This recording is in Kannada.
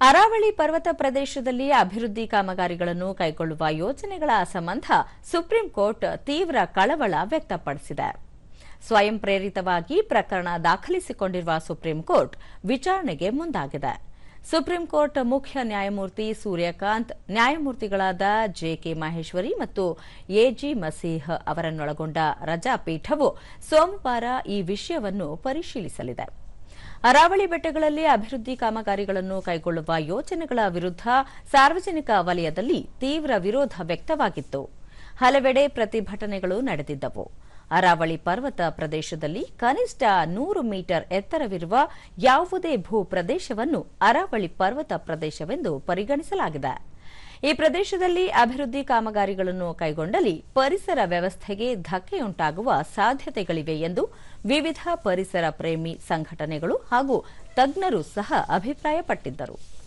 ಅರಾವಳಿ ಪರ್ವತ ಪ್ರದೇಶದಲ್ಲಿ ಅಭಿವೃದ್ಧಿ ಕಾಮಗಾರಿಗಳನ್ನು ಕೈಗೊಳ್ಳುವ ಯೋಜನೆಗಳ ಸಂಬಂಧ ಸುಪ್ರೀಂ ಕೋರ್ಟ್ ತೀವ್ರ ಕಳವಳ ವ್ಯಕ್ತಪಡಿಸಿದೆ. ಸ್ವಯಂ ಪ್ರೇರಿತವಾಗಿ ಪ್ರಕರಣ ದಾಖಲಿಸಿಕೊಂಡಿರುವ ಸುಪ್ರೀಂ ಕೋರ್ಟ್ ವಿಚಾರಣೆಗೆ ಮುಂದಾಗಿದೆ. ಸುಪ್ರೀಂ ಕೋರ್ಟ್ ಮುಖ್ಯ ನ್ಯಾಯಮೂರ್ತಿ ಸೂರ್ಯಕಾಂತ್, ನ್ಯಾಯಮೂರ್ತಿಗಳಾದ ಜೆಕೆ ಮಹೇಶ್ವರಿ ಮತ್ತು ಎಜಿ ಮಸೀಹ್ ಅವರನ್ನೊಳಗೊಂಡ ರಜಾಪೀಠವು ಸೋಮವಾರ ಈ ವಿಷಯವನ್ನು ಪರಿಶೀಲಿಸಲಿದೆ. ಅರಾವಳಿ ಬೆಟ್ಟಗಳಲ್ಲಿ ಅಭಿವೃದ್ಧಿ ಕಾಮಗಾರಿಗಳನ್ನು ಕೈಗೊಳ್ಳುವ ಯೋಜನೆಗಳ ವಿರುದ್ಧ ಸಾರ್ವಜನಿಕ ವಲಯದಲ್ಲಿ ತೀವ್ರ ವಿರೋಧ ವ್ಯಕ್ತವಾಗಿತ್ತು. ಹಲವೆಡೆ ಪ್ರತಿಭಟನೆಗಳು ನಡೆದಿದ್ದವು. ಅರಾವಳಿ ಪರ್ವತ ಪ್ರದೇಶದಲ್ಲಿ ಕನಿಷ್ಠ ನೂರು ಮೀಟರ್ ಎತ್ತರವಿರುವ ಯಾವುದೇ ಭೂ ಪ್ರದೇಶವನ್ನು ಅರಾವಳಿ ಪರ್ವತ ಪ್ರದೇಶವೆಂದು ಪರಿಗಣಿಸಲಾಗಿದೆ. ಈ ಪ್ರದೇಶದಲ್ಲಿ ಅಭಿವೃದ್ಧಿ ಕಾಮಗಾರಿಗಳನ್ನು ಕೈಗೊಂಡಲ್ಲಿ ಪರಿಸರ ವ್ಯವಸ್ಥೆಗೆ ಧಕ್ಕೆಯುಂಟಾಗುವ ಸಾಧ್ಯತೆಗಳಿವೆ ಎಂದು ವಿವಿಧ ಪರಿಸರ ಪ್ರೇಮಿ ಸಂಘಟನೆಗಳು ಹಾಗೂ ತಜ್ಞರು ಸಹ ಅಭಿಪ್ರಾಯಪಟ್ಟಿದ್ದರು.